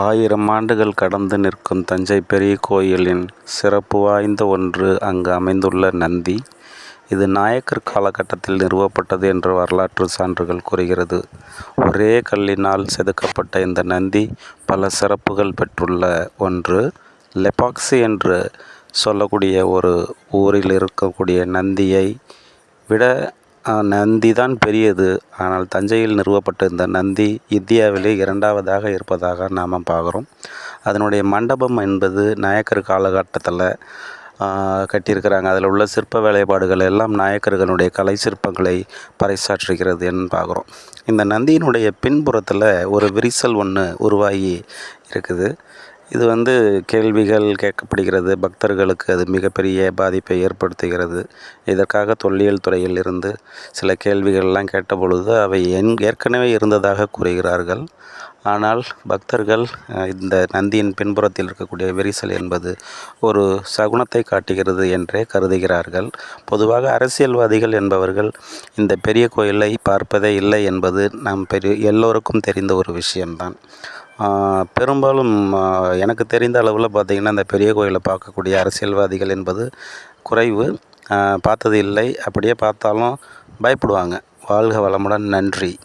ஆயிரம் ஆண்டுகள் கடந்து நிற்கும் தஞ்சை பெரிய கோயிலின் சிறப்பு வாய்ந்த ஒன்று அங்கு அமைந்துள்ள நந்தி. இது நாயக்கர் காலகட்டத்தில் நிறுவப்பட்டது என்று வரலாற்று சான்றுகள் கூறுகிறது. ஒரே கல்லினால் செதுக்கப்பட்ட இந்த நந்தி பல சிறப்புகள் பெற்றுள்ள ஒன்று. லெபாக்சி என்று சொல்லக்கூடிய ஒரு ஊரில் இருக்கக்கூடிய நந்தியை விட நந்தி தான் பெரியது. ஆனால் தஞ்சையில் நிறுவப்பட்ட இந்த நந்தி இந்தியாவிலே இரண்டாவதாக இருப்பதாக நாம் பார்க்குறோம். அதனுடைய மண்டபம் என்பது நாயக்கர் காலகட்டத்தில் கட்டியிருக்கிறாங்க. அதில் உள்ள சிற்ப வேலைப்பாடுகள் எல்லாம் நாயக்கர்களுடைய கலை சிற்பங்களை பறைசாற்றுகிறது என்று பார்க்குறோம். இந்த நந்தியினுடைய பின்புறத்தில் ஒரு விரிசல் ஒன்று உருவாகி இருக்குது. இது வந்து கேள்விகள் கேட்கப்படுகிறது பக்தர்களுக்கு அது மிகப்பெரிய பாதிப்பை ஏற்படுத்துகிறது. இதற்காக தொல்லியல் துறையில் இருந்து சில கேள்விகள்லாம் கேட்ட பொழுது அவை என் ஏற்கனவே இருந்ததாக கூறுகிறார்கள். ஆனால் பக்தர்கள் இந்த நந்தியின் பின்புறத்தில் இருக்கக்கூடிய விரிசல் என்பது ஒரு சகுனத்தை காட்டுகிறது என்றே கருதுகிறார்கள். பொதுவாக அரசியல்வாதிகள் என்பவர்கள் இந்த பெரிய கோயிலை பார்ப்பதே இல்லை என்பது நாம் பெரிய எல்லோருக்கும் தெரிந்த ஒரு விஷயம்தான். பெரும்பாலும் எனக்கு தெரிந்த அளவில் பார்த்திங்கன்னா இந்த பெரிய கோயிலை பார்க்கக்கூடிய அரசியல்வாதிகள் என்பது குறைவு. பார்த்தது இல்லை. அப்படியே பார்த்தாலும் பயப்படுவாங்க. வாழ்க வளமுடன். நன்றி.